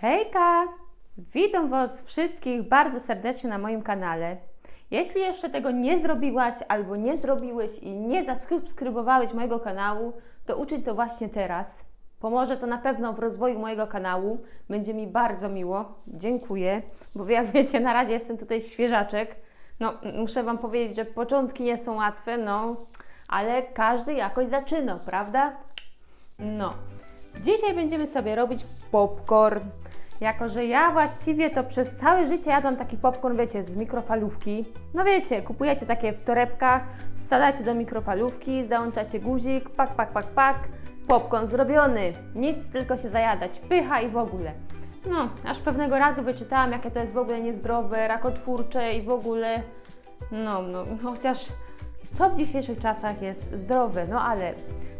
Hejka! Witam Was wszystkich bardzo serdecznie na moim kanale. Jeśli jeszcze tego nie zrobiłaś albo nie zrobiłeś i nie zasubskrybowałeś mojego kanału, to uczyń to właśnie teraz. Pomoże to na pewno w rozwoju mojego kanału. Będzie mi bardzo miło. Dziękuję, bo jak wiecie, na razie jestem tutaj świeżaczek. No, muszę Wam powiedzieć, że początki nie są łatwe, no, ale każdy jakoś zaczyna, prawda? No, dzisiaj będziemy sobie robić popcorn. Jako, że ja właściwie to przez całe życie jadłam taki popcorn, wiecie, z mikrofalówki. No wiecie, kupujecie takie w torebkach, wsadzacie do mikrofalówki, załączacie guzik, pak, pak, pak, pak, popcorn zrobiony. Nic, tylko się zajadać, pycha i w ogóle. No, aż pewnego razu wyczytałam, jakie to jest w ogóle niezdrowe, rakotwórcze i w ogóle... No, no, no chociaż co w dzisiejszych czasach jest zdrowe, no ale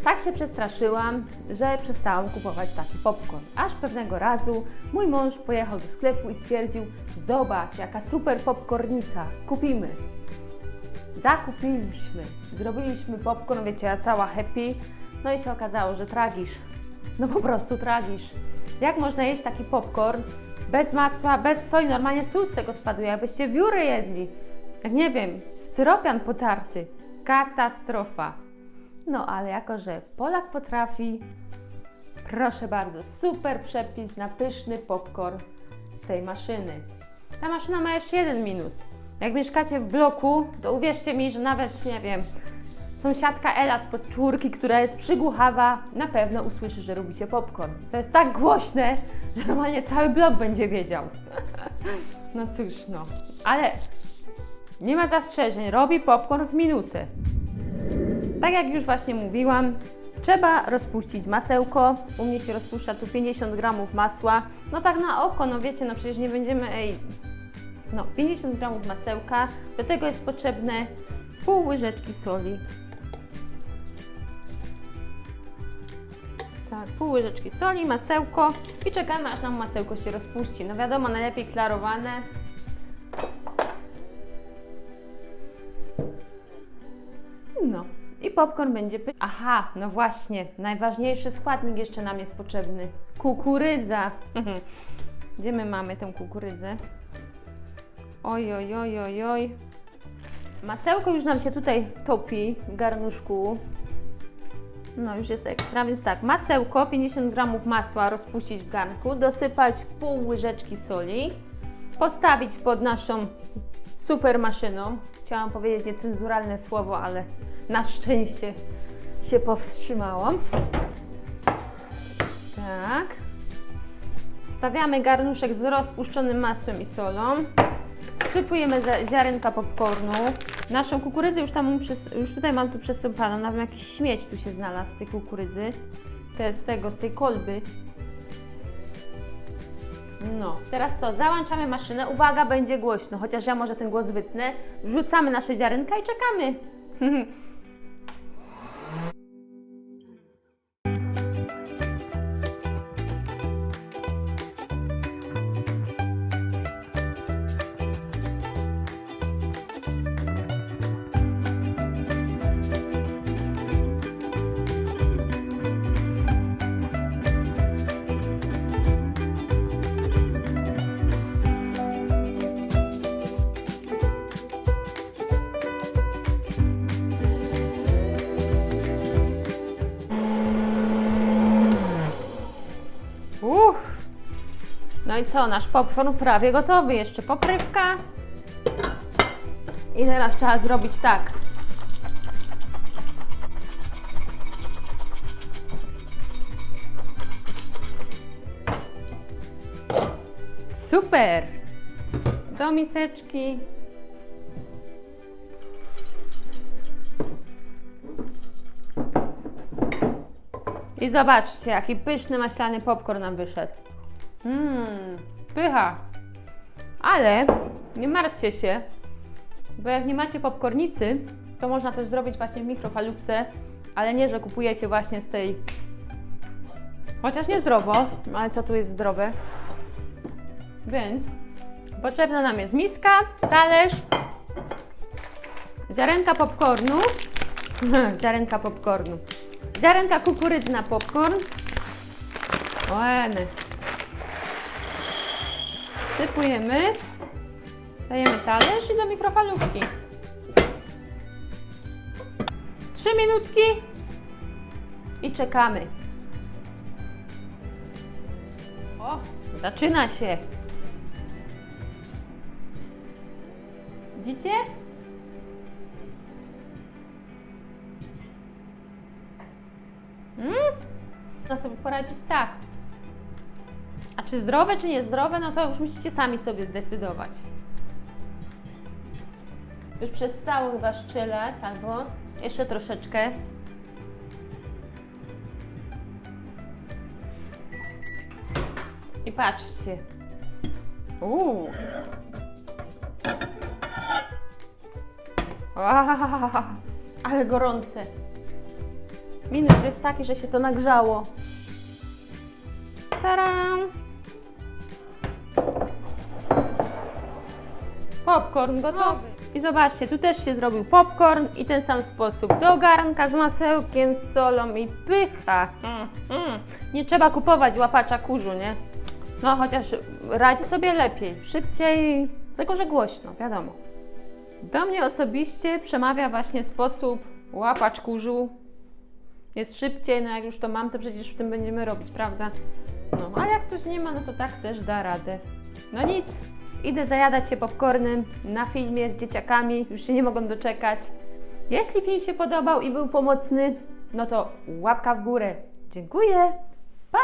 tak się przestraszyłam, że przestałam kupować taki popcorn. Aż pewnego razu mój mąż pojechał do sklepu i stwierdził: Zobacz, jaka super popcornica, kupimy. Zakupiliśmy, zrobiliśmy popcorn, wiecie, ja cała happy. No i się okazało, że tragisz. No po prostu tragisz. Jak można jeść taki popcorn bez masła, bez soli? Normalnie sól z tego spaduje, jakbyście wióry jedli. Jak nie wiem, styropian potarty. Katastrofa. No ale jako, że Polak potrafi, proszę bardzo, super przepis na pyszny popcorn z tej maszyny. Ta maszyna ma jeszcze jeden minus. Jak mieszkacie w bloku, to uwierzcie mi, że nawet, nie wiem, sąsiadka Ela z podczwórki, która jest przygłuchawa, na pewno usłyszy, że robicie popcorn. To jest tak głośne, że normalnie cały blok będzie wiedział. No cóż, no. Ale nie ma zastrzeżeń, robi popcorn w minutę. Tak jak już właśnie mówiłam, trzeba rozpuścić masełko. U mnie się rozpuszcza tu 50 gramów masła. No tak na oko, no wiecie, no przecież nie będziemy, ej, no 50 gramów masełka. Do tego jest potrzebne pół łyżeczki soli. Tak, pół łyżeczki soli, masełko i czekamy aż nam masełko się rozpuści. No wiadomo, najlepiej klarowane. Popcorn będzie. Aha, no właśnie, najważniejszy składnik jeszcze nam jest potrzebny. Kukurydza. Gdzie my mamy tę kukurydzę? Oj, oj, oj, oj, oj. Masełko już nam się tutaj topi w garnuszku. No już jest ekstra, więc tak, masełko, 50 gramów masła rozpuścić w garnku, dosypać pół łyżeczki soli, postawić pod naszą super maszyną. Chciałam powiedzieć niecenzuralne słowo, ale na szczęście się powstrzymałam. Tak. Stawiamy garnuszek z rozpuszczonym masłem i solą. Wsypujemy ziarenka popcornu. Naszą kukurydzę już tam przys- już tutaj mam tu przesypaną, nawet jakiś śmieć tu się znalazł z tej kukurydzy. Jest z tego, z tej kolby. No, teraz co? Załączamy maszynę. Uwaga, będzie głośno, chociaż ja może ten głos wytnę. Wrzucamy nasze ziarenka i czekamy. No i co? Nasz popcorn prawie gotowy. Jeszcze pokrywka. I teraz trzeba zrobić tak. Super! Do miseczki. I zobaczcie, jaki pyszny maślany popcorn nam wyszedł. Mmm, pycha. Ale nie martwcie się, bo jak nie macie popcornicy, to można też zrobić właśnie w mikrofalówce, ale nie, że kupujecie właśnie z tej. Chociaż nie zdrowo, ale co tu jest zdrowe? Więc potrzebna nam jest miska, talerz, ziarenka popcornu, ziarenka popcornu, ziarenka kukurydzy na popcorn, eny, Wysypujemy. Dajemy talerz i do mikrofalówki. Trzy minutki i czekamy. O, zaczyna się. Widzicie? Mm? Sobie poradzić tak. A czy zdrowe, czy niezdrowe, no to już musicie sami sobie zdecydować. Już przestało chyba szczelać, albo jeszcze troszeczkę. I patrzcie. Uuu. Ale gorące. Minus jest taki, że się to nagrzało. Taram! Popcorn gotowy. I zobaczcie, tu też się zrobił popcorn i ten sam sposób. Do garnka z masełkiem, z solą i pycha. Mm, mm. Nie trzeba kupować łapacza kurzu, nie? No chociaż radzi sobie lepiej, szybciej, tylko że głośno, wiadomo. Do mnie osobiście przemawia właśnie sposób łapacz kurzu. Jest szybciej, no jak już to mam, to przecież w tym będziemy robić, prawda? No, a jak ktoś nie ma, no to tak też da radę. No nic, idę zajadać się popcornem na filmie z dzieciakami, już się nie mogą doczekać. Jeśli film się podobał i był pomocny, no to łapka w górę. Dziękuję, pa!